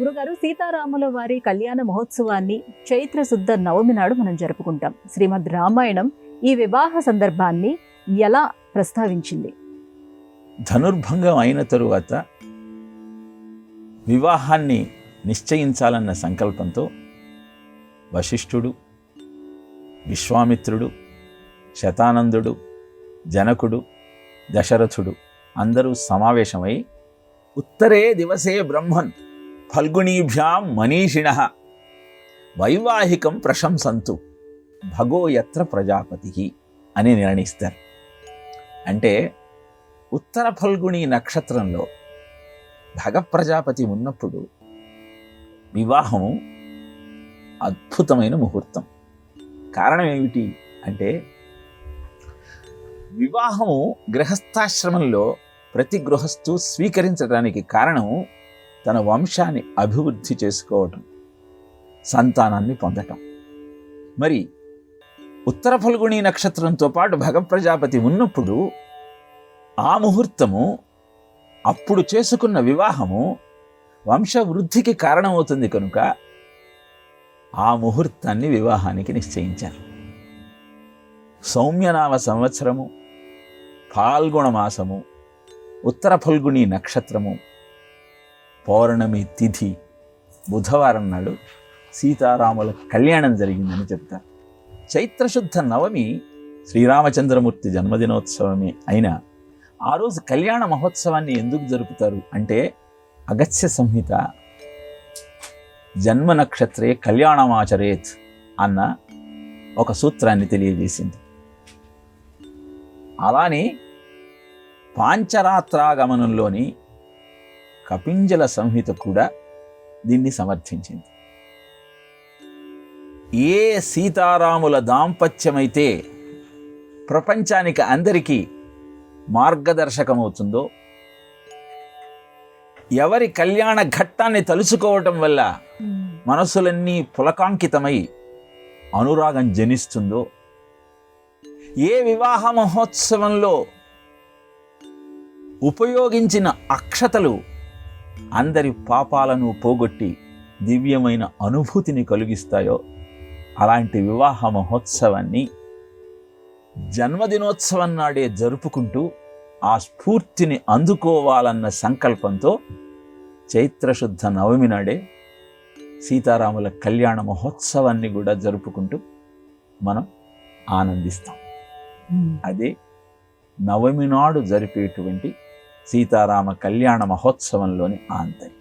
గురుగారు సీతారాముల వారి కళ్యాణ మహోత్సవాన్ని చైత్ర శుద్ధ నవమి నాడు మనం జరుపుకుంటాం. శ్రీమద్ రామాయణం ఈ వివాహ సందర్భాన్ని ఎలా ప్రస్తావించింది? ధనుర్భంగం అయిన తరువాత వివాహాన్ని నిశ్చయించాలన్న సంకల్పంతో వశిష్ఠుడు విశ్వామిత్రుడు శతానందుడు జనకుడు దశరథుడు అందరూ సమావేశమై ఉత్తరే దివసే బ్రహ్మన్ ఫల్గుణీభ్యాం మనీషిణ. వైవాహికం ప్రశంసంతు. భగోయత్ర ప్రజాపతి అని నిర్ణయిస్తారు. అంటే ఉత్తర ఫల్గుణి నక్షత్రంలో భగ ప్రజాపతి ఉన్నప్పుడు వివాహం అద్భుతమైన ముహూర్తం. కారణం ఏమిటి అంటే వివాహము గృహస్థాశ్రమంలో ప్రతి గృహస్థు స్వీకరించడానికి కారణము తన వంశాన్ని అభివృద్ధి చేసుకోవటం సంతానాన్ని పొందటం. మరి ఉత్తర ఫల్గుణి నక్షత్రంతో పాటు భగప్రజాపతి ఉన్నప్పుడు ఆ ముహూర్తము అప్పుడు చేసుకున్న వివాహము వంశవృద్ధికి కారణమవుతుంది కనుక ఆ ముహూర్తాన్ని వివాహానికి నిశ్చయించారు సౌమ్యనామ సంవత్సరము ఫాల్గుణ మాసము ఉత్తర ఫల్గుణి నక్షత్రము పౌర్ణమి తిథి బుధవారం నాడు సీతారాముల కళ్యాణం జరిగిందని చెప్తారు. చైత్రశుద్ధ నవమి శ్రీరామచంద్రమూర్తి జన్మదినోత్సవమే అయినా ఆ రోజు కళ్యాణ మహోత్సవాన్ని ఎందుకు జరుపుతారు అంటే అగత్య సంహిత జన్మ నక్షత్రే కళ్యాణమాచరేత్ అన్న ఒక సూత్రాన్ని తెలియజేసింది. అలానే పాంచరాత్రాగమనంలోని కపింజల సంహిత కూడా దీన్ని సమర్థించింది. ఏ సీతారాముల దాంపత్యమైతే ప్రపంచానికి అందరికీ మార్గదర్శకమవుతుందో ఎవరి కళ్యాణ ఘట్టాన్ని తలుచుకోవటం వల్ల మనసులన్నీ పులకాంకితమై అనురాగం జనిస్తుందో ఏ వివాహ మహోత్సవంలో ఉపయోగించిన అక్షతలు అందరి పాపాలను పోగొట్టి దివ్యమైన అనుభూతిని కలిగిస్తాయో అలాంటి వివాహ మహోత్సవాన్ని జన్మదినోత్సవం నాడే జరుపుకుంటూ ఆ స్ఫూర్తిని అందుకోవాలన్న సంకల్పంతో చైత్రశుద్ధ నవమి నాడే సీతారాముల కళ్యాణ మహోత్సవాన్ని కూడా జరుపుకుంటూ మనం ఆనందిస్తాం. అదే నవమి నాడు జరిపేటువంటి సీతారామ కళ్యాణ మహోత్సవంలోని ఆంతర్యం